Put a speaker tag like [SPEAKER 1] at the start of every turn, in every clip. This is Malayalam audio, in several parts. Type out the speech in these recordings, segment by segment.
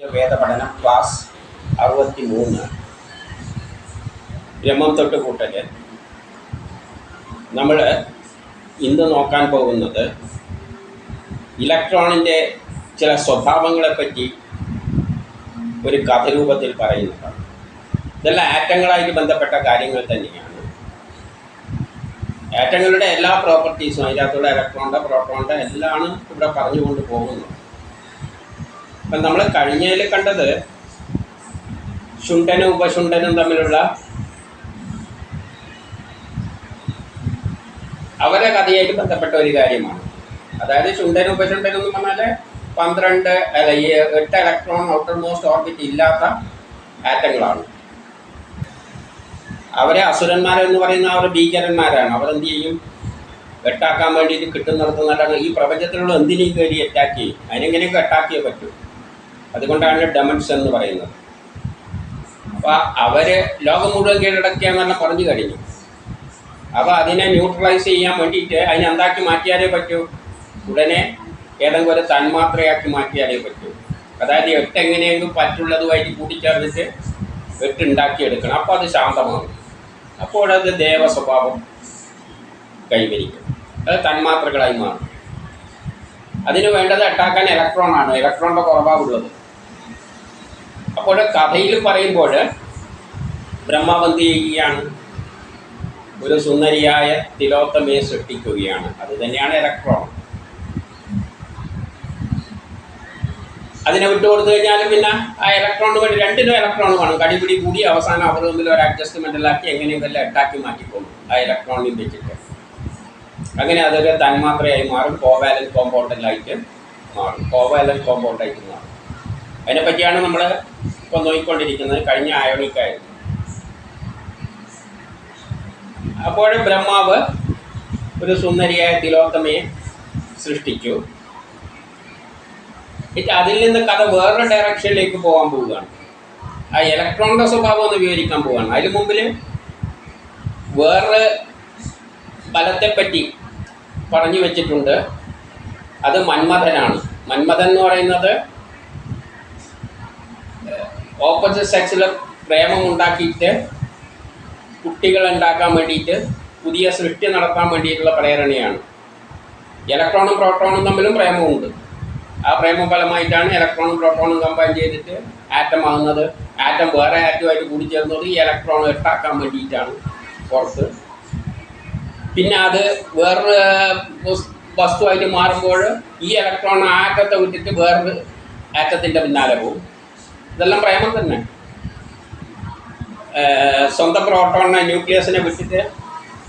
[SPEAKER 1] വേദപഠനം ക്ലാസ് അറുപത്തി മൂന്ന് ബ്രഹ്മം തൊട്ട് കൂട്ടൽ നമ്മൾ ഇന്ന് നോക്കാൻ പോകുന്നത് ഇലക്ട്രോണിന്റെ ചില സ്വഭാവങ്ങളെപ്പറ്റി ഒരു കഥരൂപത്തിൽ പറയുന്നതാണ്. ഇതെല്ലാം ആറ്റങ്ങളായിട്ട് ബന്ധപ്പെട്ട കാര്യങ്ങൾ തന്നെയാണ്. ആറ്റങ്ങളുടെ എല്ലാ പ്രോപ്പർട്ടീസും അതിനകത്തുള്ള ഇലക്ട്രോണിന്റെ പ്രോട്ടോണിന്റെ എല്ലാം ഇവിടെ പറഞ്ഞുകൊണ്ട് പോകുന്നത്. അപ്പം നമ്മൾ കഴിഞ്ഞതിൽ കണ്ടത് ശുണ്ടനും ഉപശുണ്ടനും തമ്മിലുള്ള അവരെ കഥയായിട്ട് ബന്ധപ്പെട്ട ഒരു കാര്യമാണ്. അതായത് ശുണ്ടനും ഉപശുണ്ടനും എന്ന് പറഞ്ഞാൽ പന്ത്രണ്ട് അല്ല ഈ എട്ട് ഇലക്ട്രോൺ ഔട്ടർ മോസ്റ്റ് ഓർബിറ്റ് ഇല്ലാത്ത ആറ്റങ്ങളാണ്. അവരെ അസുരന്മാരെന്ന് പറയുന്ന അവർ ഭീകരന്മാരാണ്. അവരെന്ത് ചെയ്യും? വെട്ടാക്കാൻ വേണ്ടിയിട്ട് കിട്ടുന്നിടത്ത് നല്ലതാണ് ഈ പ്രപഞ്ചത്തിലുള്ള എന്തിനേയും കയറി അറ്റാക്ക് ചെയ്യും. അതിനെങ്ങനെയൊക്കെ അറ്റാക്ക് ചെയ്യാൻ പറ്റും? അതുകൊണ്ടാണ് ഡെമൻസ് എന്ന് പറയുന്നത്. അപ്പോൾ അവർ ലോകം മുഴുവൻ കീഴടക്കിയാന്ന് പറഞ്ഞു കഴിഞ്ഞു. അപ്പോൾ അതിനെ ന്യൂട്രലൈസ് ചെയ്യാൻ വേണ്ടിയിട്ട് അതിനെ എന്താക്കി മാറ്റിയാലേ പറ്റൂ? ഉടനെ ഏതെങ്കിലും ഒരു തന്മാത്രയാക്കി മാറ്റിയാലേ പറ്റൂ. അതായത് എട്ട് എങ്ങനെയെങ്കിലും പറ്റുള്ളതുമായിട്ട് കൂട്ടിച്ചേർന്നിട്ട് എട്ട് ഉണ്ടാക്കിയെടുക്കണം. അപ്പോൾ അത് ശാന്തമാകും. അപ്പോഴത് ദേവ സ്വഭാവം കൈവരിക്കും. അത് തന്മാത്രകളായി മാറും. അതിന് വേണ്ടത് അട്ടാക്കാൻ ഇലക്ട്രോൺ ആണ്. ഇലക്ട്രോണിന്റെ കുറവാണുള്ളത് അപ്പോൾ കഥയിൽ പറയുമ്പോൾ ബ്രഹ്മാവ് എന്ത് ചെയ്യുകയാണ് ഒരു സുന്ദരിയായ തിലോത്തമയെ സൃഷ്ടിക്കുകയാണ്. അത് തന്നെയാണ് ഇലക്ട്രോൺ. അതിനെ വിട്ടുകൊടുത്തു കഴിഞ്ഞാലും പിന്നെ ആ ഇലക്ട്രോണിന് വേണ്ടി രണ്ടിനും ഇലക്ട്രോൺ വേണം. കടിപിടി കൂടി അവസാനം അവർ തമ്മിൽ ഒരു അഡ്ജസ്റ്റ്മെന്റിലാക്കി എങ്ങനെയെങ്കിലും എട്ടാക്കി മാറ്റിക്കോളും ആ ഇലക്ട്രോണിൽ വെച്ചിട്ട്. അങ്ങനെ അതൊക്കെ തന്മാത്രയായി മാറും. കോവാലൻ കോമ്പൗണ്ടിലായിട്ട് മാറും. കോവാലൻ കോമ്പൗണ്ടായിട്ട് മാറും. അതിനെപ്പറ്റിയാണ് നമ്മൾ ഇപ്പോൾ നോയിക്കൊണ്ടിരിക്കുന്നത് കഴിഞ്ഞ അയോണിക്കായിരുന്നു. അപ്പോഴും ബ്രഹ്മാവ് ഒരു സുന്ദരിയായ തിലോത്തമയെ സൃഷ്ടിച്ചു. അതിൽ നിന്ന് കഥ വേറൊരു ഡയറക്ഷനിലേക്ക് പോകാൻ പോവുകയാണ്. ആ ഇലക്ട്രോണിന്റെ സ്വഭാവം ഒന്ന് വിവരിക്കാൻ പോവുകയാണ്. അതിന് മുമ്പിൽ വേറെ ബലത്തെപ്പറ്റി പറഞ്ഞു വെച്ചിട്ടുണ്ട്. അത് മന്മഥനാണ്. മന്മഥൻ എന്ന് പറയുന്നത് ഓപ്പോസിറ്റ് സെക്സിൽ പ്രേമം ഉണ്ടാക്കിയിട്ട് കുട്ടികൾ ഉണ്ടാക്കാൻ വേണ്ടിയിട്ട് പുതിയ സൃഷ്ടി നടത്താൻ വേണ്ടിയിട്ടുള്ള പ്രേരണയാണ്. ഇലക്ട്രോണും പ്രോട്ടോണും തമ്മിലും പ്രേമമുണ്ട്. ആ പ്രേമ ഫലമായിട്ടാണ് ഇലക്ട്രോണും പ്രോട്ടോണും കമ്പൈൻ ചെയ്തിട്ട് ആറ്റം ആകുന്നത്. ആറ്റം വേറെ ആറ്റമായിട്ട് കൂടിച്ചേർന്നത് ഈ ഇലക്ട്രോൺ എട്ടാക്കാൻ വേണ്ടിയിട്ടാണ് പുറത്ത്. പിന്നെ അത് വേറൊരു വസ്- വസ്തുവായിട്ട് മാറുമ്പോൾ ഈ ഇലക്ട്രോൺ ആറ്റത്തെ വിട്ടിട്ട് വേറൊരു ആറ്റത്തിന്റെ പിന്നാലെ പോകും. ഇതെല്ലാം പ്രേമം തന്നെ. സ്വന്തം പ്രോട്ടോണിനെ ന്യൂക്ലിയസിനെ വിട്ടിട്ട്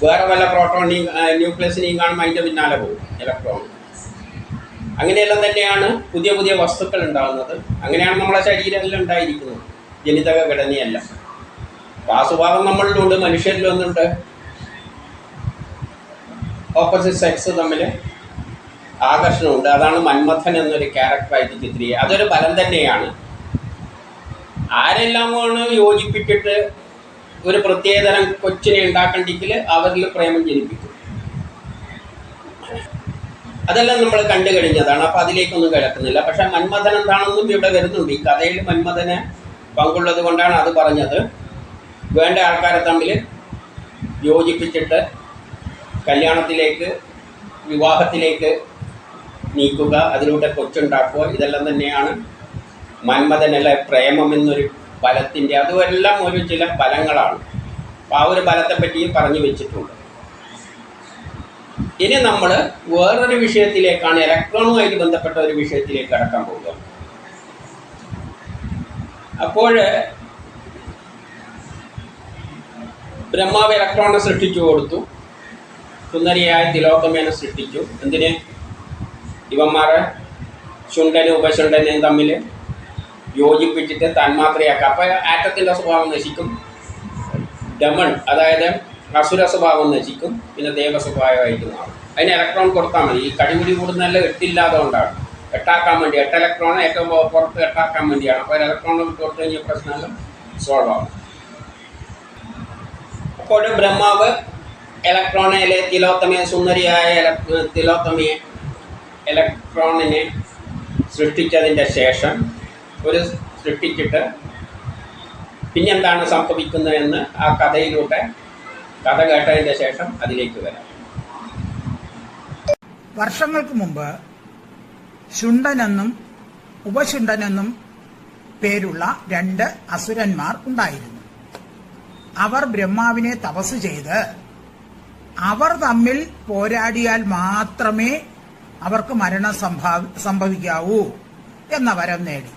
[SPEAKER 1] വേറെ വല്ല പ്രോട്ടോണിനെയും ന്യൂക്ലിയസിനെയും കാണുമ്പോൾ അതിന്റെ പിന്നാലെ പോകും ഇലക്ട്രോൺ. അങ്ങനെയെല്ലാം തന്നെയാണ് പുതിയ പുതിയ വസ്തുക്കൾ ഉണ്ടാകുന്നത്. അങ്ങനെയാണ് നമ്മളെ ശരീരത്തിൽ ഉണ്ടായിരിക്കുന്നത് ജനിതക ഘടനയല്ല. അപ്പോൾ ആ സ്വഭാവം നമ്മളിലുണ്ട് മനുഷ്യരിലും ഒന്നുണ്ട് ഓപ്പോസിറ്റ് സെക്സ് തമ്മിൽ ആകർഷണമുണ്ട്. അതാണ് മന്മഥൻ എന്നൊരു ക്യാരക്ടറായിട്ട് ചിത്രീ അതൊരു ബലം തന്നെയാണ്. ആരെല്ലാമാണ് യോജിപ്പിച്ചിട്ട് ഒരു പ്രത്യേകതരം കൊച്ചിനെ ഉണ്ടാക്കണ്ടെങ്കിൽ അവരിൽ പ്രേമം ജനിപ്പിക്കും. അതെല്ലാം നമ്മൾ കണ്ടു കഴിഞ്ഞതാണ്. അപ്പം അതിലേക്കൊന്നും കിടക്കുന്നില്ല. പക്ഷെ മന്മഥൻ എന്താണെന്നും ഇവിടെ വരുന്നുണ്ട്. ഈ കഥയിൽ മന്മഥന് പങ്കുള്ളത് കൊണ്ടാണ് അത് പറഞ്ഞത്. വേണ്ട ആൾക്കാരെ തമ്മിൽ യോജിപ്പിച്ചിട്ട് കല്യാണത്തിലേക്ക് വിവാഹത്തിലേക്ക് നീക്കുക അതിലൂടെ കൊച്ചുണ്ടാക്കുക ഇതെല്ലാം തന്നെയാണ് മന്മഥനല്ല പ്രേമം എന്നൊരു ബലത്തിന്റെ അതുമെല്ലാം ഒരു ചില ബലങ്ങളാണ് അപ്പോൾ ആ ഒരു ബലത്തെപ്പറ്റിയും പറഞ്ഞു വെച്ചിട്ടുണ്ട്. ഇനി നമ്മൾ വേറൊരു വിഷയത്തിലേക്കാണ് ഇലക്ട്രോണുമായിട്ട് ബന്ധപ്പെട്ട ഒരു വിഷയത്തിലേക്ക് കടക്കാൻ പോകുക. അപ്പോൾ ബ്രഹ്മാവ് ഇലക്ട്രോണിനെ സൃഷ്ടിച്ചു കൊടുത്തു. സുന്ദരിയായ തിലോത്തമേനെ സൃഷ്ടിച്ചു. എന്തിന്? ഇവന്മാരെ ശുണ്ഠനും ഉപശുണ്ഠനെയും തമ്മിൽ യോജിപ്പിച്ചിട്ട് തന്മാത്രയാക്കുക അപ്പോൾ ആറ്റത്തിന്റെ സ്വഭാവം നശിക്കും. ഡമൺ അതായത് അസുര സ്വഭാവം നശിക്കും. പിന്നെ ദേവ സ്വഭാവമായിട്ട് മാറും അതിന് ഇലക്ട്രോൺ കൊടുത്താൽ മതി. ഈ കടിപിടി കൂടുന്നല്ല എട്ടില്ലാതെ കൊണ്ടാണ്. എട്ടാക്കാൻ വേണ്ടി എട്ട് ഇലക്ട്രോൺ ഏറ്റവും പുറത്ത് എട്ടാക്കാൻ വേണ്ടിയാണ്. അപ്പോൾ ഇലക്ട്രോൺ കൊടുത്തു കഴിഞ്ഞാൽ പ്രശ്നമെല്ലാം സോൾവ് ആവും. അപ്പോൾ ബ്രഹ്മാവ് ഇലക്ട്രോണിലെ തിലോത്തമയെ സുന്ദരിയായ തിലോത്തമയെ ഇലക്ട്രോണിനെ സൃഷ്ടിച്ചതിന്റെ ശേഷം ഒരു സൃഷ്ടിച്ചിട്ട് പിന്നെന്താണ് സംഭവിക്കുന്നതെന്ന് ആ കഥയിലൂടെ കഥ കേട്ടതിന്റെ ശേഷം അതിലേക്ക് വരാം.
[SPEAKER 2] വർഷങ്ങൾക്ക് മുമ്പ് ശുണ്ടനെന്നും ഉപശുണ്ടനെന്നും പേരുള്ള രണ്ട് അസുരന്മാർ ഉണ്ടായിരുന്നു. അവർ ബ്രഹ്മാവിനെ തപസ് ചെയ്ത് അവർ തമ്മിൽ പോരാടിയാൽ മാത്രമേ അവർക്ക് മരണം സംഭാവ- സംഭവിക്കാവൂ എന്ന വരം നേടി.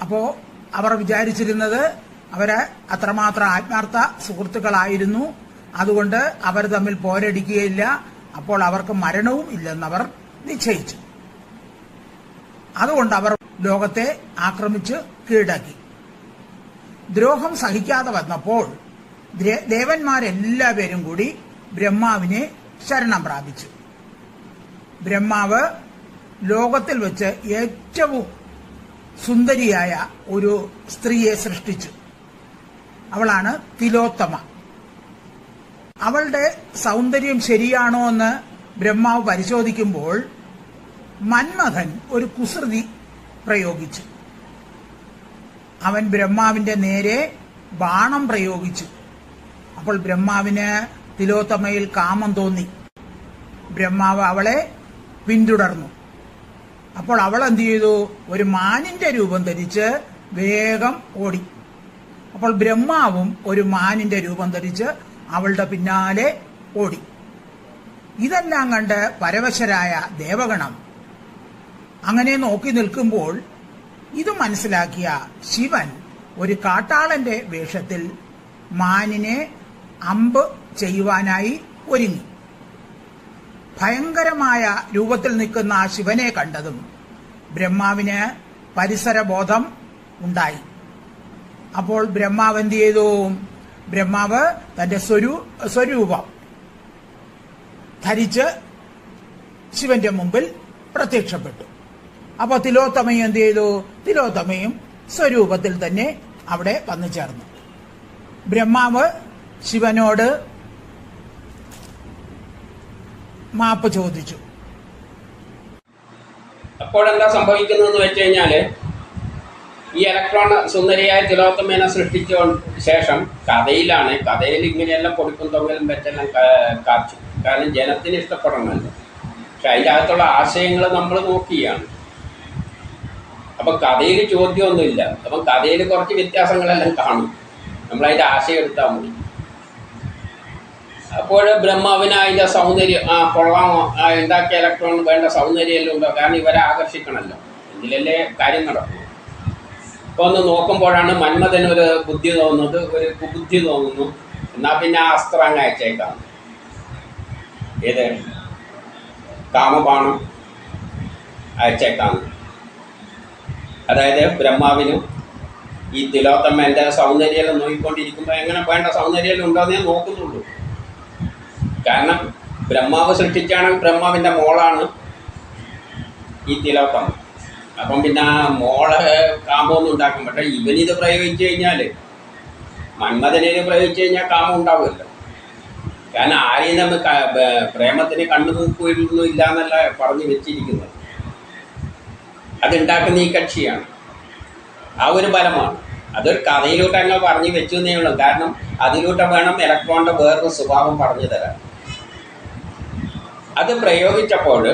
[SPEAKER 2] അപ്പോ അവർ വിചാരിച്ചിരുന്നത് അവർ അത്രമാത്രം ആത്മാർത്ഥ സുഹൃത്തുക്കളായിരുന്നു. അതുകൊണ്ട് അവർ തമ്മിൽ പോരടിക്കുകയില്ല. അപ്പോൾ അവർക്ക് മരണവും ഇല്ലെന്നവർ നിശ്ചയിച്ചു. അതുകൊണ്ട് അവർ ലോകത്തെ ആക്രമിച്ച് കീഴടക്കി. ദ്രോഹം സഹിക്കാതെ വന്നപ്പോൾ ദേവന്മാരെല്ലാവരും കൂടി ബ്രഹ്മാവിനെ ശരണം പ്രാപിച്ചു. ബ്രഹ്മാവ് ലോകത്തിൽ വെച്ച് ഏറ്റവും സുന്ദരിയായ ഒരു സ്ത്രീയെ സൃഷ്ടിച്ചു. അവളാണ് തിലോത്തമ. അവളുടെ സൗന്ദര്യം ശരിയാണോ എന്ന് ബ്രഹ്മാവ് പരിശോധിക്കുമ്പോൾ മന്മഥൻ ഒരു കുസൃതി പ്രയോഗിച്ചു. അവൻ ബ്രഹ്മാവിന്റെ നേരെ ബാണം പ്രയോഗിച്ചു. അപ്പോൾ ബ്രഹ്മാവിന് തിലോത്തമയിൽ കാമം തോന്നി. ബ്രഹ്മാവ് അവളെ പിന്തുടർന്നു. അപ്പോൾ അവൾ എന്ത് ചെയ്തു? ഒരു മാനിന്റെ രൂപം ധരിച്ച് വേഗം ഓടി. അപ്പോൾ ബ്രഹ്മാവും ഒരു മാനിന്റെ രൂപം ധരിച്ച് അവളുടെ പിന്നാലെ ഓടി. ഇതെല്ലാം കണ്ട് പരവശരായ ദേവഗണം അങ്ങനെ നോക്കി നിൽക്കുമ്പോൾ ഇത് മനസ്സിലാക്കിയ ശിവൻ ഒരു കാട്ടാളന്റെ വേഷത്തിൽ മാനിനെ അമ്പ് ചെയ്യുവാനായി ഒരുങ്ങി. ഭയങ്കരമായ രൂപത്തിൽ നിൽക്കുന്ന ആ ശിവനെ കണ്ടതും ബ്രഹ്മാവിന് പരിസരബോധം ഉണ്ടായി. അപ്പോൾ ബ്രഹ്മാവ് എന്ത് ചെയ്തു? ബ്രഹ്മാവ് തന്റെ സ്വരൂ സ്വരൂപം ധരിച്ച് ശിവന്റെ മുമ്പിൽ പ്രത്യക്ഷപ്പെട്ടു. അപ്പൊ തിലോത്തമയും എന്ത് ചെയ്തു? തിലോത്തമയും സ്വരൂപത്തിൽ തന്നെ അവിടെ വന്നു ചേർന്നു. ബ്രഹ്മാവ് ശിവനോട് മാപ്പ് ചോദിച്ചു.
[SPEAKER 1] അപ്പോഴെന്താ സംഭവിക്കുന്നതെന്ന് വെച്ച് കഴിഞ്ഞാൽ ഈ ഇലക്ട്രോൺ സുന്ദരിയായ തിലോത്തമേനെ സൃഷ്ടിച്ച ശേഷം കഥയിലാണ് കഥയിൽ ഇങ്ങനെയെല്ലാം പൊടിക്കും തൊങ്ങലും വെച്ചെല്ലാം കാച്ചു. കാരണം ജനത്തിന് ഇഷ്ടപ്പെടണമല്ലോ. പക്ഷെ അതിന്റെ അകത്തുള്ള ആശയങ്ങൾ നമ്മൾ നോക്കിയാണ്. അപ്പം കഥയിൽ ചോദ്യമൊന്നുമില്ല. അപ്പം കഥയിൽ കുറച്ച് വ്യത്യാസങ്ങളെല്ലാം കാണും. നമ്മളതിന്റെ ആശയം എടുത്താൽ മതി. അപ്പോൾ ബ്രഹ്മാവിന് അതിന്റെ സൗന്ദര്യം. ആ കൊള്ളാമോ? ആ ഉണ്ടാക്കിയ ഇലക്ട്രോൺ വേണ്ട സൗന്ദര്യമെല്ലാം ഉണ്ടോ കാരണം ഇവരെ ആകർഷിക്കണമല്ലോ. എങ്കിലല്ലേ കാര്യം നടക്കുന്നു അപ്പോൾ ഒന്ന് നോക്കുമ്പോഴാണ് മന്മഥന് ഒരു ബുദ്ധി തോന്നുന്നത്. ഒരു കുബുദ്ധി തോന്നുന്നു. എന്നാൽ പിന്നെ ആ അസ്ത്രം അങ്ങ് അയച്ചേക്കാം ഏത്? കാമബാണം അയച്ചേക്കാം. അതായത് ബ്രഹ്മാവിനും ഈ തിലോത്തമ്മേന്റെ സൗന്ദര്യം നോക്കിക്കൊണ്ടിരിക്കുമ്പോൾ എങ്ങനെ വേണ്ട സൗന്ദര്യം ഉണ്ടോ എന്ന് നോക്കുന്നുള്ളൂ. കാരണം ബ്രഹ്മാവ് സൃഷ്ടിച്ചാണെങ്കിൽ ബ്രഹ്മാവിന്റെ മോളാണ് ഈ തിലോത്തം അപ്പം പിന്നെ ആ മോളെ ഉണ്ടാക്കും. പക്ഷേ ഇവനിത് പ്രയോഗിച്ചു കഴിഞ്ഞാൽ മന്മഥനെ പ്രയോഗിച്ചു കഴിഞ്ഞാൽ കാമം ഉണ്ടാവുമല്ലോ. കാരണം ആരെയും നമ്മൾ പ്രേമത്തിന് കണ്ണു നോക്കുകയൊന്നും ഇല്ല എന്നല്ല പറഞ്ഞു വെച്ചിരിക്കുന്നത്. അതുണ്ടാക്കുന്ന ഈ കക്ഷിയാണ്. ആ ഒരു ബലമാണ്. അതൊരു കഥയിലോട്ട് അങ്ങ് പറഞ്ഞു വെച്ചു എന്നേ ഉള്ളൂ. കാരണം അതിലൂട്ട് വേണം ഇലക്ട്രോണിന്റെ വേറൊരു സ്വഭാവം പറഞ്ഞു തരാൻ. അത് പ്രയോഗിച്ചപ്പോൾ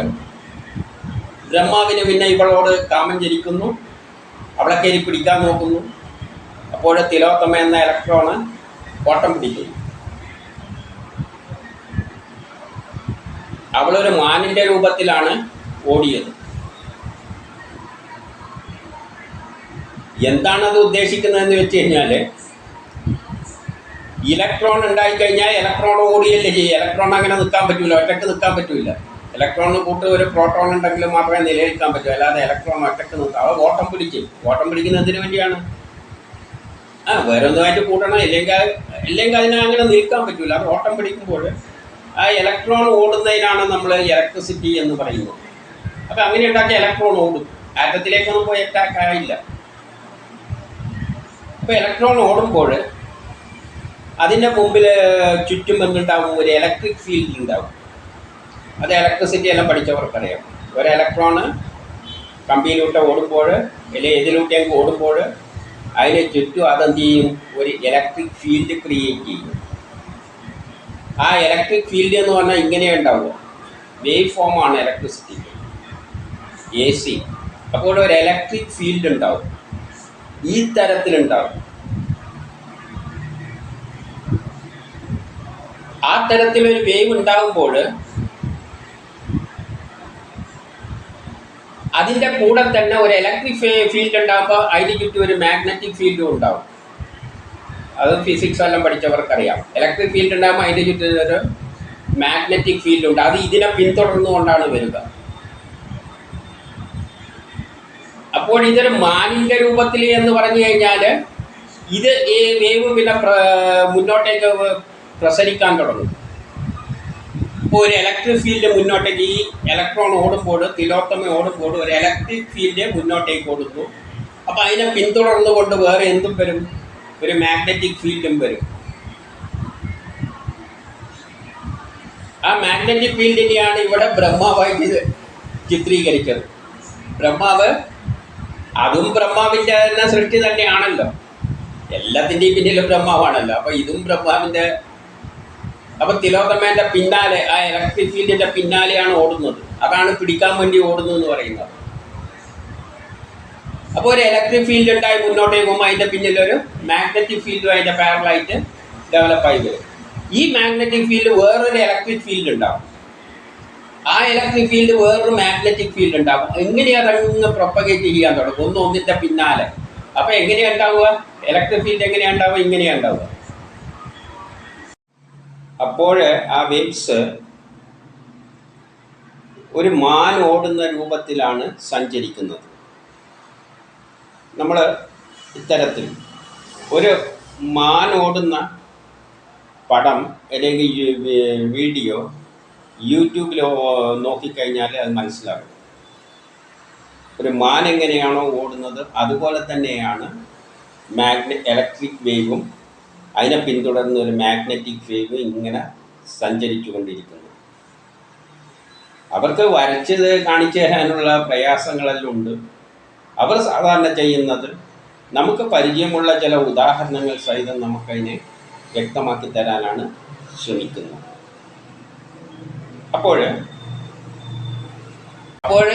[SPEAKER 1] ബ്രഹ്മാവിന് പിന്നെ ഇവളോട് കാമം ജനിക്കുന്നു. അവളെ കയറി പിടിക്കാൻ നോക്കുന്നു. അപ്പോൾ തിലോത്തമ എന്ന ഇലക്ട്രോണ് ഓട്ടം പിടിക്കുന്നു അവളൊരു മാനിന്റെ രൂപത്തിലാണ് ഓടിയത്. എന്താണത് ഉദ്ദേശിക്കുന്നതെന്ന് വെച്ച് കഴിഞ്ഞാൽ ഇലക്ട്രോൺ ഉണ്ടായിക്കഴിഞ്ഞാൽ ഇലക്ട്രോൺ ഓടിയല്ലേ ചെയ്യുക ഇലക്ട്രോൺ അങ്ങനെ നിൽക്കാൻ പറ്റില്ല ഒറ്റയ്ക്ക് നിൽക്കാൻ പറ്റില്ല ഇലക്ട്രോണിന് കൂട്ട് ഒരു പ്രോട്ടോൺ ഉണ്ടെങ്കിൽ മാത്രമേ നിലനിൽക്കാൻ പറ്റൂ. അല്ലാതെ ഇലക്ട്രോൺ ഒറ്റയ്ക്ക് നിൽക്കാം അത് ഓട്ടം പിടിക്കും. ഓട്ടം പിടിക്കുന്നതിന് വേണ്ടിയാണ്. ആ വേറൊന്നുമായിട്ട് കൂട്ടണം. ഇല്ലെങ്കിൽ ഇല്ലെങ്കിൽ അതിനെ അങ്ങനെ നിൽക്കാൻ പറ്റില്ല അത് ഓട്ടം പിടിക്കുമ്പോൾ ആ ഇലക്ട്രോൺ ഓടുന്നതിനാണ് നമ്മൾ ഇലക്ട്രിസിറ്റി എന്ന് പറയുന്നത്. അപ്പം അങ്ങനെ ഉണ്ടാക്കിയ ഇലക്ട്രോൺ ഓടും. ആറ്റത്തിലേക്കൊന്നും പോയി അറ്റാക്ക് ആയില്ല. അപ്പോൾ ഇലക്ട്രോൺ ഓടുമ്പോൾ അതിന്റെ മുമ്പിൽ ചുറ്റും എന്തുണ്ടാവും? ഒരു ഇലക്ട്രിക് ഫീൽഡ് ഉണ്ടാവും. അത് ഇലക്ട്രിസിറ്റി എല്ലാം പഠിച്ചവർക്കറിയാം. ഒരു ഇലക്ട്രോണ് കമ്പിയിലൂട്ട് ഓടുമ്പോൾ അല്ലെങ്കിൽ ഏതിലൂട്ടെങ്കിൽ ഓടുമ്പോൾ അതിനെ ചുറ്റും അതെന്ത് ചെയ്യും? ഒരു ഇലക്ട്രിക് ഫീൽഡ് ക്രിയേറ്റ് ചെയ്യും. ആ ഇലക്ട്രിക് ഫീൽഡ് എന്ന് പറഞ്ഞാൽ ഇങ്ങനെ ഉണ്ടാവുക. വേവ് ഫോമാണ് ഇലക്ട്രിസിറ്റി എ സി അപ്പോൾ ഒരു ഇലക്ട്രിക് ഫീൽഡ് ഉണ്ടാവും. ഈ തരത്തിലുണ്ടാവും. ആ തരത്തിലൊരു വേവ് ഉണ്ടാകുമ്പോൾ അതിന്റെ കൂടെ തന്നെ ഒരു ഇലക്ട്രിക് ഫീൽഡ് ഉണ്ടാകുമ്പോൾ അതിന് ചുറ്റും ഒരു മാഗ്നറ്റിക് ഫീൽഡും ഉണ്ടാവും. അത് ഫിസിക്സ് എല്ലാം പഠിച്ചവർക്കറിയാം. ഇലക്ട്രിക് ഫീൽഡ് ഉണ്ടാകുമ്പോൾ അതിന്റെ ചുറ്റും ഒരു മാഗ്നറ്റിക് ഫീൽഡ് ഉണ്ട്. അത് ഇതിനെ പിന്തുടർന്നുകൊണ്ടാണ് വരിക. അപ്പോൾ ഇതൊരു മാലിന്യ രൂപത്തിൽ എന്ന് പറഞ്ഞു കഴിഞ്ഞാൽ ഇത് ഈ വേവ് പിന്നെ മുന്നോട്ടേക്ക് പ്രസരിക്കാൻ തുടങ്ങും. ഇപ്പോൾ ഒരു ഇലക്ട്രിക് ഫീൽഡ് മുന്നോട്ടേക്ക് ഈ ഇലക്ട്രോൺ ഓടുമ്പോൾ തിലോത്തമ ഓടുമ്പോൾ ഒരു ഇലക്ട്രിക് ഫീൽഡ് മുന്നോട്ടേക്ക് ഓടുന്നു. അപ്പോൾ അതിനെ പിന്തുടർന്നുകൊണ്ട് വേറെ എന്തും വരും? ഒരു മാഗ്നറ്റിക് ഫീൽഡും വരും. ആ മാഗ്നറ്റിക് ഫീൽഡിനെയാണ് ഇവിടെ ബ്രഹ്മാവായി ചിത്രീകരിക്കുന്നത് ബ്രഹ്മാവ് അതും ബ്രഹ്മാവിന്റെ തന്നെ സൃഷ്ടി തന്നെയാണല്ലോ. എല്ലാത്തിന്റെയും പിന്നിലും ബ്രഹ്മാവാണല്ലോ. അപ്പോൾ ഇതും ബ്രഹ്മാവിന്റെ അപ്പം തിലോത്തമേന്റെ പിന്നാലെ ആ ഇലക്ട്രിക് ഫീൽഡിന്റെ പിന്നാലെയാണ് ഓടുന്നത്. അതാണ് പിടിക്കാൻ വേണ്ടി ഓടുന്നത് എന്ന് പറയുന്നത്. അപ്പോൾ ഒരു ഇലക്ട്രിക് ഫീൽഡ് ഉണ്ടായി മുന്നോട്ട് പോകുമ്പോൾ അതിന്റെ പിന്നിൽ ഒരു മാഗ്നറ്റിക് ഫീൽഡും അതിന്റെ പാരലായിട്ട് ഡെവലപ്പായി വരും. ഈ മാഗ്നറ്റിക് ഫീൽഡ് വേറൊരു ഇലക്ട്രിക് ഫീൽഡ് ഉണ്ടാവും. ആ ഇലക്ട്രിക് ഫീൽഡ് വേറൊരു മാഗ്നറ്റിക് ഫീൽഡ് ഉണ്ടാവും. എങ്ങനെയാ അതങ്ങ് പ്രൊപ്പഗേറ്റ് ചെയ്യാൻ തുടങ്ങും? ഒന്ന് ഒന്നിന്റെ പിന്നാലെ. അപ്പോൾ എങ്ങനെയാ ഉണ്ടാവുക? ഇലക്ട്രിക് ഫീൽഡ് എങ്ങനെയാ ഉണ്ടാവുക? ഇങ്ങനെയാ ഉണ്ടാവുക. അപ്പോൾ ആ വിംസ് ഒരു മാൻ ഓടുന്ന രൂപത്തിലാണ് സഞ്ചരിക്കുന്നത്. നമ്മൾ ഇത്തരത്തിൽ ഒരു മാൻ ഓടുന്ന പടം അല്ലെങ്കിൽ വീഡിയോ യൂട്യൂബിൽ നോക്കിക്കഴിഞ്ഞാൽ അത് മനസ്സിലാകും. ഒരു മാൻ എങ്ങനെയാണോ ഓടുന്നത് അതുപോലെ തന്നെയാണ് മാഗ്നെ ഇലക്ട്രിക് വേവും അതിനെ പിന്തുടർന്ന് ഒരു മാഗ്നറ്റിക് വേവ് ഇങ്ങനെ സഞ്ചരിച്ചു കൊണ്ടിരിക്കുന്നു അവർക്ക് വരച്ചത് കാണിച്ചു തരാനുള്ള പ്രയാസങ്ങളെല്ലാം ഉണ്ട്. അവർ സാധാരണ ചെയ്യുന്നത് നമുക്ക് പരിചയമുള്ള ചില ഉദാഹരണങ്ങൾ സഹിതം നമുക്കതിനെ വ്യക്തമാക്കി തരാനാണ് ശ്രമിക്കുന്നത്. അപ്പോൾ അപ്പോൾ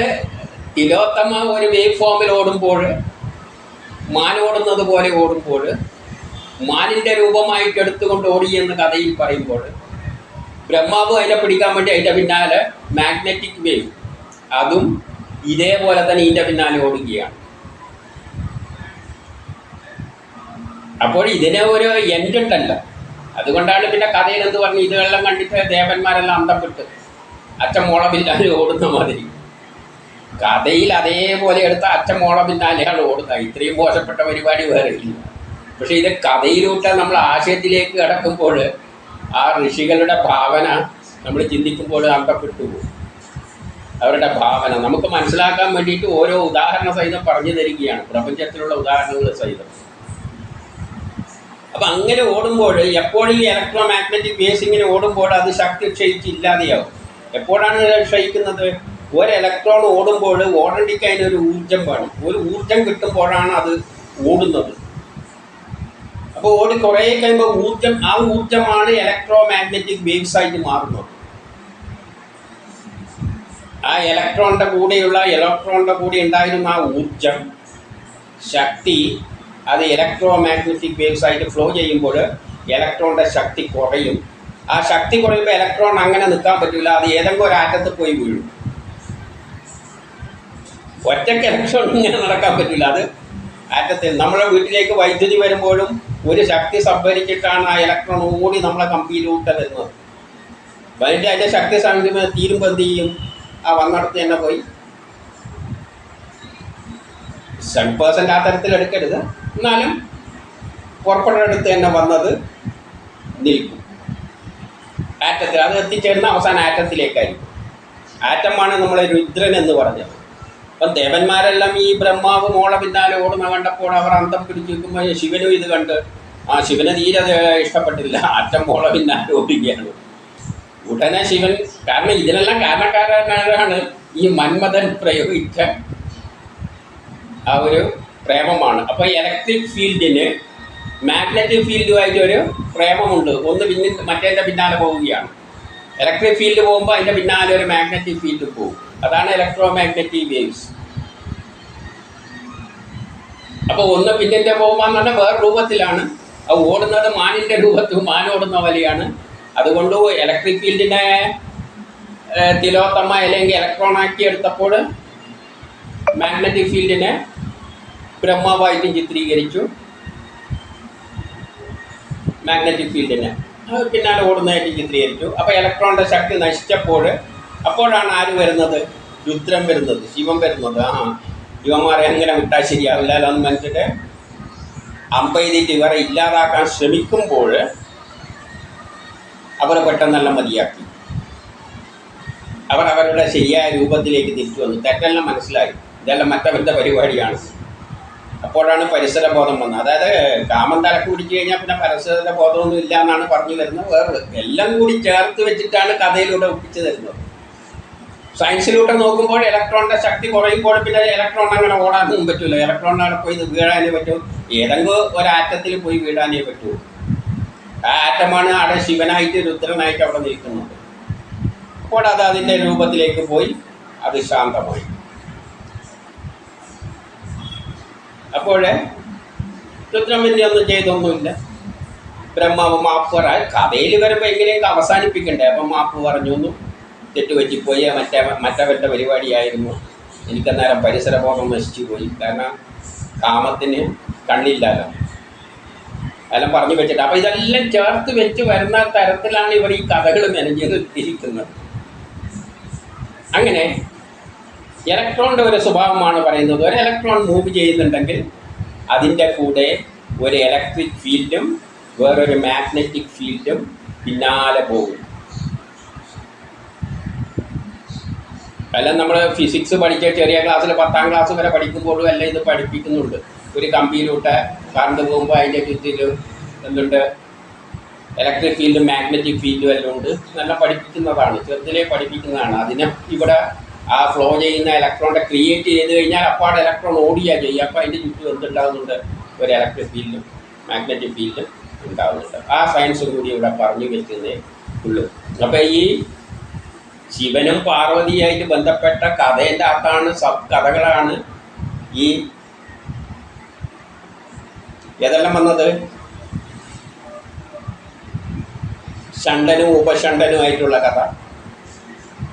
[SPEAKER 1] തിലോത്തമ ഒരു വേവ് ഫോമിൽ ഓടുമ്പോൾ മാനോടുന്നത് പോലെ ഓടുമ്പോൾ മാനിന്റെ രൂപമായിട്ട് എടുത്തുകൊണ്ട് ഓടി എന്ന് കഥയിൽ പറയുമ്പോൾ ബ്രഹ്മാവ് അതിനെ പിടിക്കാൻ വേണ്ടി അതിന്റെ പിന്നാലെ മാഗ്നറ്റിക് വേവ് അതും ഇതേപോലെ തന്നെ ഇതിന്റെ പിന്നാലെ ഓടുകയാണ്. അപ്പോൾ ഇതിന് ഒരു എൻഡ് ഉണ്ടല്ലോ അതുകൊണ്ടാണ് പിന്നെ കഥയിൽ എന്ത് പറഞ്ഞു? ഇതെല്ലാം കണ്ടിട്ട് ദേവന്മാരെല്ലാം അന്തപ്പെട്ട് അച്ഛൻ മോള പിന്നാലെ ഓടുന്ന മാതിരി. കഥയിൽ അതേപോലെ എടുത്ത അച്ഛൻ മോള പിന്നാലെയാണ് ഓടുന്നത്. ഇത്രയും മോശപ്പെട്ട പരിപാടി വേറെ ഇല്ല. പക്ഷെ ഇത് കഥയിലൂട്ട നമ്മൾ ആശയത്തിലേക്ക് കടക്കുമ്പോൾ ആ ഋഷികളുടെ ഭാവന നമ്മൾ ചിന്തിക്കുമ്പോൾ അന്തപ്പെട്ടു അവരുടെ ഭാവന. നമുക്ക് മനസ്സിലാക്കാൻ വേണ്ടിയിട്ട് ഓരോ ഉദാഹരണ സഹിതം പറഞ്ഞു തരികയാണ്. പ്രപഞ്ചത്തിലുള്ള ഉദാഹരണങ്ങൾ സഹിതം. അപ്പൊ അങ്ങനെ ഓടുമ്പോൾ എപ്പോഴും ഈ ഇലക്ട്രോ മാഗ്നറ്റിക് വേവ്സ് ഇങ്ങനെ ഓടുമ്പോൾ അത് ശക്തി ക്ഷയിച്ച് ഇല്ലാതെയാവും. എപ്പോഴാണ് ക്ഷയിക്കുന്നത്? ഒരു ഇലക്ട്രോൺ ഓടുമ്പോൾ ഓടണ്ടിക്ക് അതിനൊരു ഊർജം വേണം. ഒരു ഊർജം കിട്ടുമ്പോഴാണ് അത് ഓടുന്നത്. അപ്പോൾ ഓടി കുറേ കഴിയുമ്പോൾ ഊർജം ആ ഊർജമാണ് ഇലക്ട്രോ മാഗ്നറ്റിക് വേവ്സ് ആയിട്ട് മാറുന്നത്. ആ ഇലക്ട്രോണിന്റെ കൂടെയുള്ള ഇലക്ട്രോണിന്റെ കൂടെ ഉണ്ടായിരുന്ന ആ ഊർജം ശക്തി അത് ഇലക്ട്രോ മാഗ്നറ്റിക് വേവ്സ് ആയിട്ട് ഫ്ലോ ചെയ്യുമ്പോൾ ഇലക്ട്രോണിന്റെ ശക്തി കുറയും. ആ ശക്തി കുറയുമ്പോൾ ഇലക്ട്രോൺ അങ്ങനെ നിൽക്കാൻ പറ്റില്ല. അത് ഏതെങ്കിലും ഒരു ആറ്റത്ത് പോയി വീഴും. ഒറ്റയ്ക്ക് ഇലക്ട്രോൺ ഇങ്ങനെ നടക്കാൻ പറ്റില്ല. അത് ആറ്റത്തിൽ നമ്മുടെ വീട്ടിലേക്ക് വൈദ്യുതി വരുമ്പോഴും ഒരു ശക്തി സംഭരിച്ചിട്ടാണ് ആ ഇലക്ട്രോൺ ഓടി നമ്മളെ കമ്പിയിലൂട്ട് വരുന്നത് അതിന്റെ അതിന്റെ ശക്തി സംഭരിക്കുമ്പോൾ തീരുമ്പോൾ എന്ത് ചെയ്യും? ആ വന്നിടത്ത് തന്നെ പോയി. സെവൻ പേഴ്സന്റ് ആ തരത്തിൽ എടുക്കരുത്. എന്നാലും പുറപ്പെടുന്നിടത്ത് തന്നെ വന്നത് നിൽക്കും. ആറ്റത്തിൽ അത് എത്തിച്ചേരുന്ന അവസാനം ആറ്റത്തിലേക്കായിരിക്കും. ആറ്റമാണ് നമ്മളെ രുദ്രൻ എന്ന് പറഞ്ഞത്. അപ്പം ദേവന്മാരെല്ലാം ഈ ബ്രഹ്മാവ് മോളെ പിന്നാലെ ഓടുന്ന കണ്ടപ്പോൾ അവർ അന്തം പിടിച്ചിരിക്കുമ്പോൾ ശിവനും ഇത് കണ്ട് ആ ശിവനെ തീരെ ഇഷ്ടപ്പെട്ടില്ല. അറ്റം മോളെ പിന്നാലെ ഓടിക്കുകയാണ്. ഉടനെ ശിവൻ കാരണം ഇതിനെല്ലാം കാരണക്കാരനാണ് ഈ മന്മഥൻ പ്രയോഗിച്ച ആ ഒരു പ്രേമമാണ്. അപ്പോൾ ഇലക്ട്രിക് ഫീൽഡിന് മാഗ്നറ്റിക് ഫീൽഡുമായിട്ട് ഒരു പ്രേമമുണ്ട്. ഒന്ന് പിന്നെ മറ്റേതിന്റെ പിന്നാലെ പോവുകയാണ്. ഇലക്ട്രിക് ഫീൽഡ് പോകുമ്പോൾ അതിന്റെ പിന്നാലെ ഒരു മാഗ്നറ്റിക് ഫീൽഡ് പോകും. അതാണ് ഇലക്ട്രോ മാഗ്നറ്റിക് വേവ്സ് അപ്പോൾ ഒന്ന് പിന്നിന്റെ പോകുമ്പോൾ വേറെ രൂപത്തിലാണ്. അത് ഓടുന്നത് മാനിന്റെ രൂപത്തിൽ മാൻ ഓടുന്ന പോലെയാണ് അതുകൊണ്ട് ഇലക്ട്രിക് ഫീൽഡിനെ തിലോത്തമ അല്ലെങ്കിൽ ഇലക്ട്രോൺ ആക്കി എടുത്തപ്പോൾ മാഗ്നറ്റിക് ഫീൽഡിനെ ബ്രഹ്മാവായിട്ടും ചിത്രീകരിച്ചു. മാഗ്നറ്റിക് ഫീൽഡിനെ പിന്നാലെ ഓടുന്നതായിട്ട് ചിത്രീകരിച്ചു. അപ്പോൾ ഇലക്ട്രോണിന്റെ ശക്തി നശിച്ചപ്പോൾ അപ്പോഴാണ് ആര് വരുന്നത്? രുദ്രം വരുന്നത് ശിവൻ വരുന്നത്. ആ ഇവന്മാരെ എങ്ങനെ വിട്ടാൽ ശരിയാവില്ലല്ലോ എന്ന് മനസ്സിട്ട് അമ്പെയ്തിട്ട് ഇവരെ ഇല്ലാതാക്കാൻ ശ്രമിക്കുമ്പോൾ അവർ പെട്ടെന്നെല്ലാം മതിയാക്കി. അവർ അവരുടെ ശരിയായ രൂപത്തിലേക്ക് തിരിച്ചു വന്നു. തെറ്റെല്ലാം മനസ്സിലായി. ഇതെല്ലാം മറ്റവരുടെ പരിപാടിയാണ്. അപ്പോഴാണ് പരിസര ബോധം വന്നത്. അതായത് കാമം തലക്ക് പിടിച്ചു കഴിഞ്ഞാൽ പിന്നെ പരിസര ബോധമൊന്നും ഇല്ല എന്നാണ് പറഞ്ഞു വരുന്നത്. വേറെ എല്ലാം കൂടി ചേർത്ത് വെച്ചിട്ടാണ് കഥയിലൂടെ ഒപ്പിച്ചു തരുന്നത്. സയൻസിലൂടെ നോക്കുമ്പോൾ ഇലക്ട്രോണിന്റെ ശക്തി കുറയുമ്പോൾ പിന്നെ ഇലക്ട്രോൺ അങ്ങനെ ഓടാനും പറ്റില്ല ഇലക്ട്രോൺ അവിടെ പോയി വീഴാനേ പറ്റൂ. ഏതെങ്കിലും ഒരു ആറ്റത്തിൽ പോയി വീഴാനേ പറ്റൂ. ആ ആറ്റമാണ് അവിടെ ശിവനായിട്ട് രുദ്രനായിട്ട് അവിടെ നിൽക്കുന്നത്. അപ്പോൾ അത് അതിന്റെ രൂപത്തിലേക്ക് പോയി അത് ശാന്തമായി. അപ്പോൾ രുദ്രം പിന്നെ ഒന്നും ചെയ്തൊന്നുമില്ല. ബ്രഹ്മാവ് മാപ്പ് പറ കഥയിൽ വരുമ്പോൾ എങ്ങനെയൊക്കെ അവസാനിപ്പിക്കണ്ടേ? അപ്പം മാപ്പ് പറഞ്ഞു. എന്നും തെറ്റുപറ്റിപ്പോയി മറ്റേ മറ്റവരുടെ പരിപാടിയായിരുന്നു. എനിക്കന്നേരം പരിസരബോധം നശിച്ചു പോയി. കാരണം കാമത്തിന് കണ്ണില്ലല്ലോ എല്ലാം പറഞ്ഞു വെച്ചിട്ട്. അപ്പോൾ ഇതെല്ലാം ചേർത്ത് വെച്ച് വരുന്ന തരത്തിലാണ് ഇവർ ഈ കഥകൾ മെനഞ്ഞിരിക്കുന്നത് അങ്ങനെ ഇലക്ട്രോണിന്റെ ഒരു സ്വഭാവമാണ് പറയുന്നത്. ഒരു ഇലക്ട്രോൺ മൂവ് ചെയ്യുന്നുണ്ടെങ്കിൽ അതിന്റെ കൂടെ ഒരു ഇലക്ട്രിക് ഫീൽഡും വേറൊരു മാഗ്നറ്റിക് ഫീൽഡും പിന്നാലെ പോകും. എല്ലാം നമ്മൾ ഫിസിക്സ് പഠിച്ച ചെറിയ ക്ലാസ്സിൽ പത്താം ക്ലാസ് വരെ പഠിക്കുമ്പോഴും എല്ലാം ഇത് പഠിപ്പിക്കുന്നുണ്ട്. ഒരു കമ്പിയിലൂടെ കറണ്ട് പോകുമ്പോൾ അതിന്റെ ചുറ്റിൽ എന്തുണ്ട്? ഇലക്ട്രിക് ഫീൽഡും മാഗ്നറ്റിക് ഫീൽഡും എല്ലാം ഉണ്ട്. നല്ല പഠിപ്പിക്കുന്നതാണ്. ചെറുതിലേ പഠിപ്പിക്കുന്നതാണ്. അതിനെ ഇവിടെ ആ ഫ്ലോ ചെയ്യുന്ന ഇലക്ട്രോണിനെ ക്രിയേറ്റ് ചെയ്ത് കഴിഞ്ഞാൽ അപ്പാട് ഇലക്ട്രോൺ ഓടിയാൽ ചെയ്യുക. അപ്പോൾ അതിന്റെ ചുറ്റും എന്തുണ്ടാകുന്നുണ്ട് ഒരു ഇലക്ട്രിക് ഫീൽഡും മാഗ്നറ്റിക് ഫീൽഡും ഉണ്ടാകുന്നുണ്ട് ആ സയൻസ് കൂടി ഇവിടെ പറഞ്ഞു വെക്കുന്നേ ഉള്ളൂ. അപ്പോൾ ഈ ശിവനും പാർവതിയായിട്ട് ബന്ധപ്പെട്ട കഥേന്റെ അകത്താണ് സബ് കഥകളാണ് ഈ ഏതെല്ലാം വന്നത്? ഷണ്ടനും ഉപഷണ്ടനുമായിട്ടുള്ള കഥ.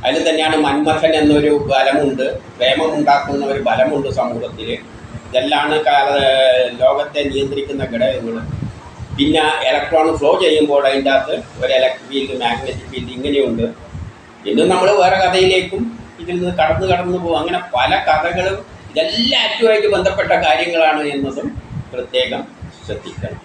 [SPEAKER 1] അതിൽ തന്നെയാണ് മന്മഥൻ എന്നൊരു ബലമുണ്ട്. പ്രേമം ഉണ്ടാക്കുന്ന ഒരു ബലമുണ്ട് സമൂഹത്തിൽ ഇതെല്ലാമാണ് ലോകത്തെ നിയന്ത്രിക്കുന്ന ഘടകങ്ങൾ പിന്നെ ഇലക്ട്രോൺ ഫ്ലോ ചെയ്യുമ്പോൾ അതിന്റെ അകത്ത് ഒരു ഇലക്ട്രിക് ഫീൽഡ് മാഗ്നറ്റിക് ഫീൽഡ് ഇങ്ങനെയുണ്ട്. ഇന്നും നമ്മൾ വേറെ കഥയിലേക്കും ഇതിൽ നിന്ന് കടന്നു കടന്നു പോകും. അങ്ങനെ പല കഥകളും ഇതെല്ലാറ്റുമായിട്ട് ബന്ധപ്പെട്ട കാര്യങ്ങളാണ് എന്നതും പ്രത്യേകം ശ്രദ്ധിക്കണം.